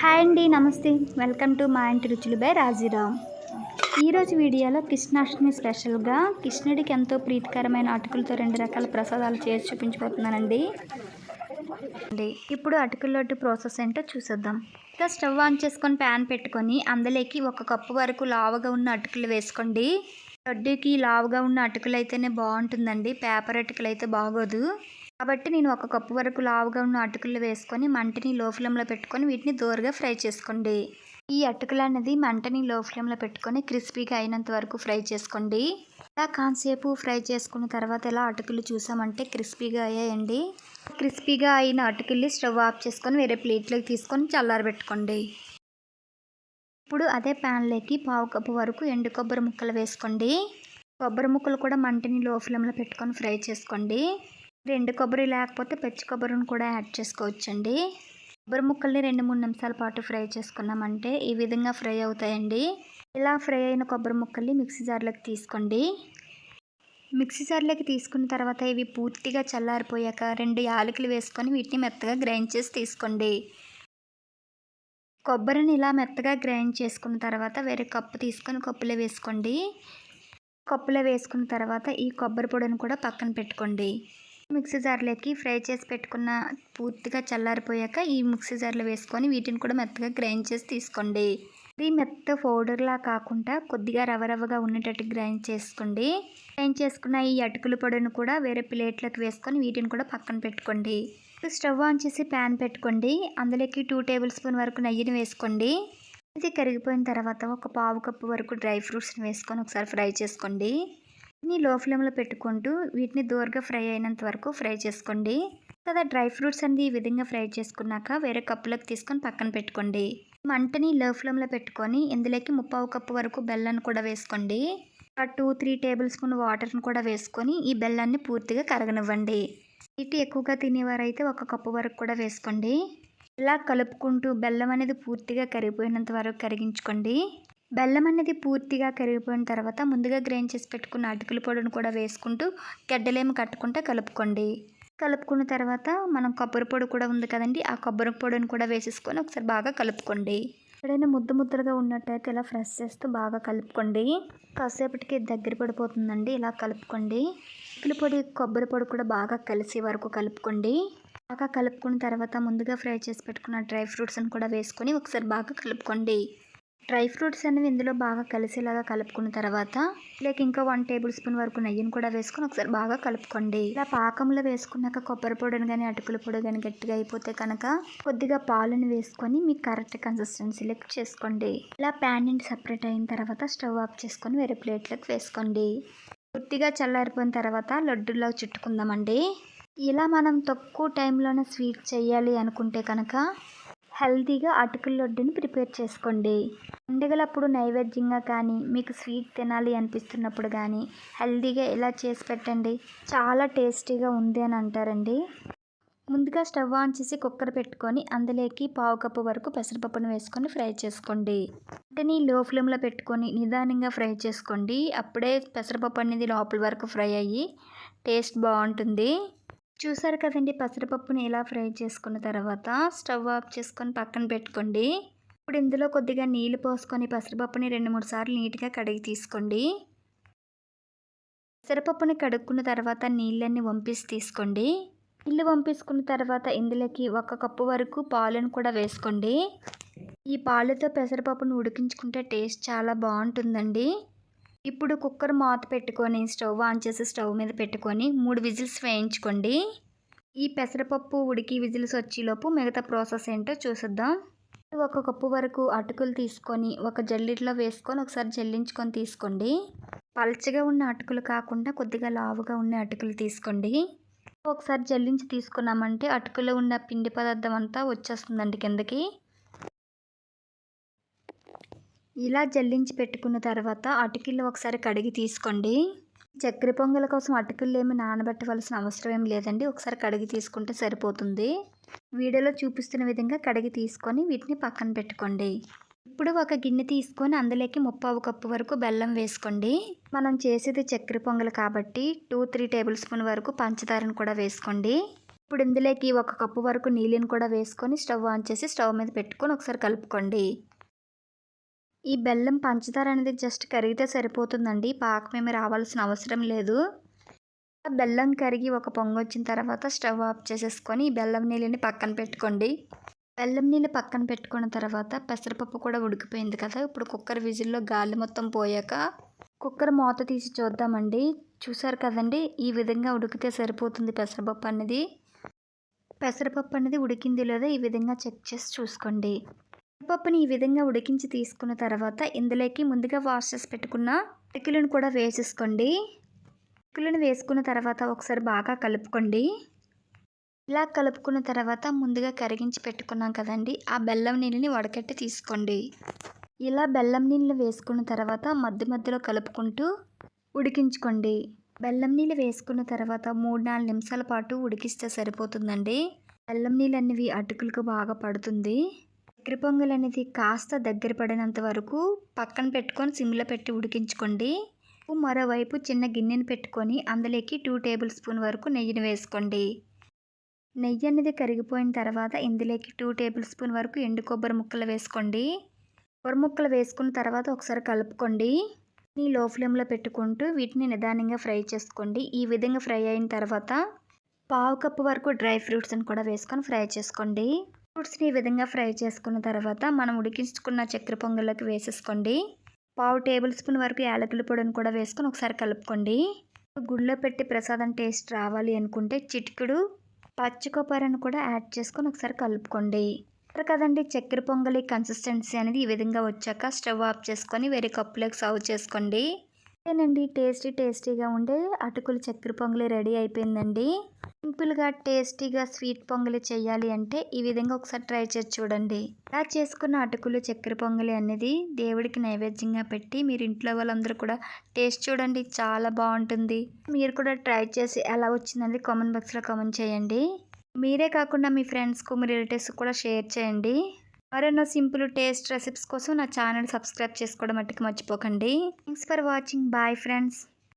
Hi అండి నమస్తే. Welcome to మా ఇంటి రుచులు బై రాజీరామ్. ఈరోజు వీడియోలో కృష్ణాష్టమి స్పెషల్గా కృష్ణుడికి ఎంతో ప్రీతికరమైన అటుకులతో రెండు రకాల ప్రసాదాలు చేసి చూపించబోతున్నానండి. అండి ఇప్పుడు అటుకుల్లోటి ప్రాసెస్ ఏంటో చూసేద్దాం. ఇంకా స్టవ్ ఆన్ చేసుకొని ప్యాన్ పెట్టుకొని అందులోకి ఒక కప్పు వరకు లావుగా ఉన్న అటుకులు వేసుకోండి. లడ్డూకి లావుగా ఉన్న అటుకులు అయితేనే బాగుంటుందండి. పేపర్ అటుకులు అయితే బాగోదు. కాబట్టి నేను ఒక కప్పు వరకు లావుగా ఉన్న అటుకులు వేసుకొని మంటని లో ఫ్లేమ్లో పెట్టుకొని వీటిని దోరగా ఫ్రై చేసుకోండి. ఈ అటుకులు అనేది మంటని లో ఫ్లేమ్లో పెట్టుకొని క్రిస్పీగా అయినంత వరకు ఫ్రై చేసుకోండి. ఇలా కాసేపు ఫ్రై చేసుకున్న తర్వాత ఇలా అటుకులు చూసామంటే క్రిస్పీగా అయ్యాయండి. క్రిస్పీగా అయిన అటుకుల్ని స్టవ్ ఆఫ్ చేసుకొని వేరే ప్లేట్లోకి తీసుకొని చల్లారబెట్టుకోండి. ఇప్పుడు అదే ప్యాన్లోకి పావు కప్పు వరకు ఎండు కొబ్బరి ముక్కలు వేసుకోండి. కొబ్బరి ముక్కలు కూడా మంటని లో ఫ్లేమ్లో పెట్టుకొని ఫ్రై చేసుకోండి. రెండు కొబ్బరి లేకపోతే పచ్చి కొబ్బరిని కూడా యాడ్ చేసుకోవచ్చండి. కొబ్బరి ముక్కల్ని రెండు మూడు నిమిషాల పాటు ఫ్రై చేసుకున్నామంటే ఈ విధంగా ఫ్రై అవుతాయండి. ఇలా ఫ్రై అయిన కొబ్బరి ముక్కల్ని మిక్సీ జార్లోకి తీసుకోండి. మిక్సీ జార్లోకి తీసుకున్న తర్వాత ఇవి పూర్తిగా చల్లారిపోయాక రెండు యాలకులు వేసుకొని వీటిని మెత్తగా గ్రైండ్ చేసి తీసుకోండి. కొబ్బరిని ఇలా మెత్తగా గ్రైండ్ చేసుకున్న తర్వాత వేరే కప్పు తీసుకొని కప్పులో వేసుకోండి. కప్పులో వేసుకున్న తర్వాత ఈ కొబ్బరి పొడిని కూడా పక్కన పెట్టుకోండి. మిక్సీ జార్లోకి ఫ్రై చేసి పెట్టుకున్న పూర్తిగా చల్లారిపోయాక ఈ మిక్సీ జార్లో వేసుకొని వీటిని కూడా మెత్తగా గ్రైండ్ చేసి తీసుకోండి. ఇది మెత్త పౌడర్లా కాకుండా కొద్దిగా రవ రవ్వగా ఉండేటట్టు గ్రైండ్ చేసుకోండి. గ్రైండ్ చేసుకున్న ఈ అటుకుల పొడిని కూడా వేరే ప్లేట్లోకి వేసుకొని వీటిని కూడా పక్కన పెట్టుకోండి. స్టవ్ ఆన్ చేసి ప్యాన్ పెట్టుకోండి. అందులోకి టూ టేబుల్ స్పూన్ వరకు నెయ్యిని వేసుకోండి. ఇది కరిగిపోయిన తర్వాత ఒక పావు కప్పు వరకు డ్రై ఫ్రూట్స్ని వేసుకొని ఒకసారి ఫ్రై చేసుకోండి. వీటిని లో ఫ్లేమ్లో పెట్టుకుంటూ వీటిని దూరగా ఫ్రై అయినంత వరకు ఫ్రై చేసుకోండి. కదా డ్రై ఫ్రూట్స్ అనేది ఈ విధంగా ఫ్రై చేసుకున్నాక వేరే కప్పులోకి తీసుకొని పక్కన పెట్టుకోండి. మంటని లో ఫ్లేమ్లో పెట్టుకొని ఇందులోకి ముప్పావు కప్పు వరకు బెల్లాన్ని కూడా వేసుకోండి. ఆ టూ త్రీ టేబుల్ స్పూన్ వాటర్ని కూడా వేసుకొని ఈ బెల్లాన్ని పూర్తిగా కరగనివ్వండి. ఇటు ఎక్కువగా తినేవారైతే ఒక కప్పు వరకు కూడా వేసుకోండి. ఇలా కలుపుకుంటూ బెల్లం అనేది పూర్తిగా కరిగిపోయినంత వరకు కరిగించుకోండి. బెల్లం అనేది పూర్తిగా కరిగిపోయిన తర్వాత ముందుగా గ్రైండ్ చేసి పెట్టుకున్న అటుకుల పొడిని కూడా వేసుకుంటూ గడ్డలేమి కట్టుకుంటే కలుపుకోండి. కలుపుకున్న తర్వాత మనం కొబ్బరి పొడి కూడా ఉంది కదండి ఆ కొబ్బరి పొడిని కూడా వేసేసుకొని ఒకసారి బాగా కలుపుకోండి. ఎప్పుడైనా ముద్ద ముద్దలుగా ఉన్నట్టయితే ఇలా ఫ్రెష్ చేస్తూ బాగా కలుపుకోండి. కాసేపటికి దగ్గర పడిపోతుందండి ఇలా కలుపుకోండి. అటుకుల పొడి కొబ్బరి పొడి కూడా బాగా కలిసి వరకు కలుపుకోండి. బాగా కలుపుకున్న తర్వాత ముందుగా ఫ్రై చేసి పెట్టుకున్న డ్రై ఫ్రూట్స్ని కూడా వేసుకొని ఒకసారి బాగా కలుపుకోండి. డ్రై ఫ్రూట్స్ అనేవి ఇందులో బాగా కలిసేలాగా కలుపుకున్న తర్వాత లేక ఇంకా వన్ టేబుల్ స్పూన్ వరకు నెయ్యిని కూడా వేసుకొని ఒకసారి బాగా కలుపుకోండి. ఇలా పాకంలో వేసుకున్నాక కొబ్బరి పొడిని కానీ అటుకుల పొడి కానీ గట్టిగా అయిపోతే కనుక కొద్దిగా పాలను వేసుకొని మీకు కరెక్ట్ కన్సిస్టెన్సీ లెక్ చేసుకోండి. ఇలా ప్యాన్ నుండి సపరేట్ అయిన తర్వాత స్టవ్ ఆఫ్ చేసుకొని వేరే ప్లేట్లోకి వేసుకోండి. పూర్తిగా చల్లారిపోయిన తర్వాత లడ్డూలో చుట్టుకుందామండి. ఇలా మనం తక్కువ టైంలోనే స్వీట్ చేయాలి అనుకుంటే కనుక హెల్తీగా అటుకుల లడ్డుని ప్రిపేర్ చేసుకోండి. పండుగలప్పుడు నైవేద్యంగా కానీ మీకు స్వీట్ తినాలి అనిపిస్తున్నప్పుడు కానీ హెల్తీగా ఇలా చేసి పెట్టండి? చాలా టేస్టీగా ఉంది అని అంటారండి. ముందుగా స్టవ్ ఆన్ చేసి కుక్కర్ పెట్టుకొని అందులోకి పావు కప్పు వరకు పెసరపప్పును వేసుకొని ఫ్రై చేసుకోండి. వెంటనే లో ఫ్లేమ్లో పెట్టుకొని నిదానంగా ఫ్రై చేసుకోండి. అప్పుడే పెసరపప్పు అనేది లోపల వరకు ఫ్రై అయ్యి టేస్ట్ బాగుంటుంది. చూసారు కదండి పెసరపప్పుని ఇలా ఫ్రై చేసుకున్న తర్వాత స్టవ్ ఆఫ్ చేసుకొని పక్కన పెట్టుకోండి. ఇప్పుడు ఇందులో కొద్దిగా నీళ్ళు పోసుకొని పెసరపప్పుని రెండు మూడు సార్లు నీట్గా కడిగి తీసుకోండి. పెసరపప్పుని కడుక్కున్న తర్వాత నీళ్ళన్నీ వంపేసి తీసుకోండి. నీళ్ళు వంపేసుకున్న తర్వాత ఇందులోకి ఒక కప్పు వరకు పాలను కూడా వేసుకోండి. ఈ పాలతో పెసరపప్పును ఉడికించుకుంటే టేస్ట్ చాలా బాగుంటుందండి. ఇప్పుడు కుక్కర్ మూత పెట్టుకొని స్టవ్ ఆన్ చేసి స్టవ్ మీద పెట్టుకొని మూడు విజిల్స్ వేయించుకోండి. ఈ పెసరపప్పు ఉడికి విజిల్స్ వచ్చేలోపు మిగతా ప్రాసెస్ ఏంటో చూసిద్దాం. ఒక కప్పు వరకు అటుకులు తీసుకొని ఒక జల్లిట్లో వేసుకొని ఒకసారి జల్లించుకొని తీసుకోండి. పల్చగా ఉన్న అటుకులు కాకుండా కొద్దిగా లావుగా ఉన్న అటుకులు తీసుకోండి. ఒకసారి జల్లించి తీసుకున్నామంటే అటుకులో ఉన్న పిండి పదార్థం అంతా వచ్చేస్తుందండి కిందకి. ఇలా జల్లించి పెట్టుకున్న తర్వాత అటుకులు ఒకసారి కడిగి తీసుకోండి. చక్కెర పొంగల కోసం అటుకులు ఏమి నానబెట్టవలసిన అవసరం ఏం లేదండి. ఒకసారి కడిగి తీసుకుంటే సరిపోతుంది. వీడియోలో చూపిస్తున్న విధంగా కడిగి తీసుకొని వీటిని పక్కన పెట్టుకోండి. ఇప్పుడు ఒక గిన్నె తీసుకొని అందులోకి ముప్పావు కప్పు వరకు బెల్లం వేసుకోండి. మనం చేసేది చక్కెర పొంగల్ కాబట్టి టూ త్రీ టేబుల్ స్పూన్ వరకు పంచదారను కూడా వేసుకోండి. ఇప్పుడు ఇందులోకి ఒక కప్పు వరకు నీళ్ళని కూడా వేసుకొని స్టవ్ ఆన్ చేసి స్టవ్ మీద పెట్టుకొని ఒకసారి కలుపుకోండి. ఈ బెల్లం పంచదార అనేది జస్ట్ కరిగితే సరిపోతుందండి. పాకం ఏమి రావాల్సిన అవసరం లేదు. బెల్లం కరిగి ఒక పొంగు వచ్చిన తర్వాత స్టవ్ ఆఫ్ చేసేసుకొని ఈ బెల్లం నీళ్ళని పక్కన పెట్టుకోండి. బెల్లం నీళ్ళు పక్కన పెట్టుకున్న తర్వాత పెసరపప్పు కూడా ఉడికిపోయింది కదా ఇప్పుడు కుక్కర్ విజిల్లో గాలి మొత్తం పోయాక కుక్కర్ మూత తీసి చూద్దామండి. చూసారు కదండి ఈ విధంగా ఉడికితే సరిపోతుంది పెసరపప్పు అనేది. పెసరపప్పు అనేది ఉడికింది లేదో ఈ విధంగా చెక్ చేసి చూసుకోండి. పప్పుని ఈ విధంగా ఉడికించి తీసుకున్న తర్వాత ఇందులోకి ముందుగా వాష్ చేసి పెట్టుకున్న అటుకులను కూడా వేసేసుకోండి. అటుకులను వేసుకున్న తర్వాత ఒకసారి బాగా కలుపుకోండి. ఇలా కలుపుకున్న తర్వాత ముందుగా కరిగించి పెట్టుకున్నాం కదండి ఆ బెల్లం నీళ్ళని వడకట్టి తీసుకోండి. ఇలా బెల్లం నీళ్ళు వేసుకున్న తర్వాత మధ్య మధ్యలో కలుపుకుంటూ ఉడికించుకోండి. బెల్లం నీళ్ళు వేసుకున్న తర్వాత మూడు నాలుగు నిమిషాల పాటు ఉడికిస్తే సరిపోతుందండి. బెల్లం నీళ్ళు అనేవి అటుకులకు బాగా పడుతుంది. చక్కెర పొంగల్ అనేది కాస్త దగ్గర పడినంత వరకు పక్కన పెట్టుకొని సిమ్లో పెట్టి ఉడికించుకోండి. మరోవైపు చిన్న గిన్నెని పెట్టుకొని అందులోకి టూ టేబుల్ స్పూన్ వరకు నెయ్యిని వేసుకోండి. నెయ్యి అనేది కరిగిపోయిన తర్వాత ఇందులోకి టూ టేబుల్ స్పూన్ వరకు ఎండు కొబ్బరి ముక్కలు వేసుకోండి. కొబ్బరి ముక్కలు వేసుకున్న తర్వాత ఒకసారి కలుపుకోండి. ఈ లో ఫ్లేమ్లో పెట్టుకుంటూ వీటిని నిదానంగా ఫ్రై చేసుకోండి. ఈ విధంగా ఫ్రై అయిన తర్వాత పావు కప్పు వరకు డ్రై ఫ్రూట్స్ని కూడా వేసుకొని ఫ్రై చేసుకోండి. ఫ్రూట్స్ని ఈ విధంగా ఫ్రై చేసుకున్న తర్వాత మనం ఉడికించుకున్న చక్కెర పొంగల్లోకి వేసేసుకోండి. పావు టేబుల్ స్పూన్ వరకు యాలకుల పొడిని కూడా వేసుకొని ఒకసారి కలుపుకోండి. గుళ్ళో పెట్టి ప్రసాదం టేస్ట్ రావాలి అనుకుంటే చిటికెడు పచ్చి కొబ్బరిని కూడా యాడ్ చేసుకొని ఒకసారి కలుపుకోండి. అంటారు కదండి చక్కెర పొంగలి కన్సిస్టెన్సీ అనేది ఈ విధంగా వచ్చాక స్టవ్ ఆఫ్ చేసుకొని వేరే కప్పులోకి సర్వ్ చేసుకోండి. అంతేనండి టేస్టీ టేస్టీగా ఉండే అటుకులు చక్కెర పొంగలి రెడీ అయిపోయిందండి. సింపుల్గా టేస్టీగా స్వీట్ పొంగలి చేయాలి అంటే ఈ విధంగా ఒకసారి ట్రై చేసి చూడండి. ఇలా చేసుకున్న అటుకులు చక్కెర పొంగలి అనేది దేవుడికి నైవేద్యంగా పెట్టి మీరు ఇంట్లో వాళ్ళందరూ కూడా టేస్ట్ చూడండి చాలా బాగుంటుంది. మీరు కూడా ట్రై చేసి ఎలా వచ్చిందని కామెంట్ బాక్స్లో కామెంట్ చేయండి. మీరే కాకుండా మీ ఫ్రెండ్స్కు మీ రిలేటివ్స్కి కూడా షేర్ చేయండి. మరెన్నో సింపుల్ టేస్ట్ రెసిపీస్ కోసం నా ఛానల్ సబ్స్క్రైబ్ చేసుకోవడం మట్టుకు మర్చిపోకండి. Thanks for watching. Bye friends.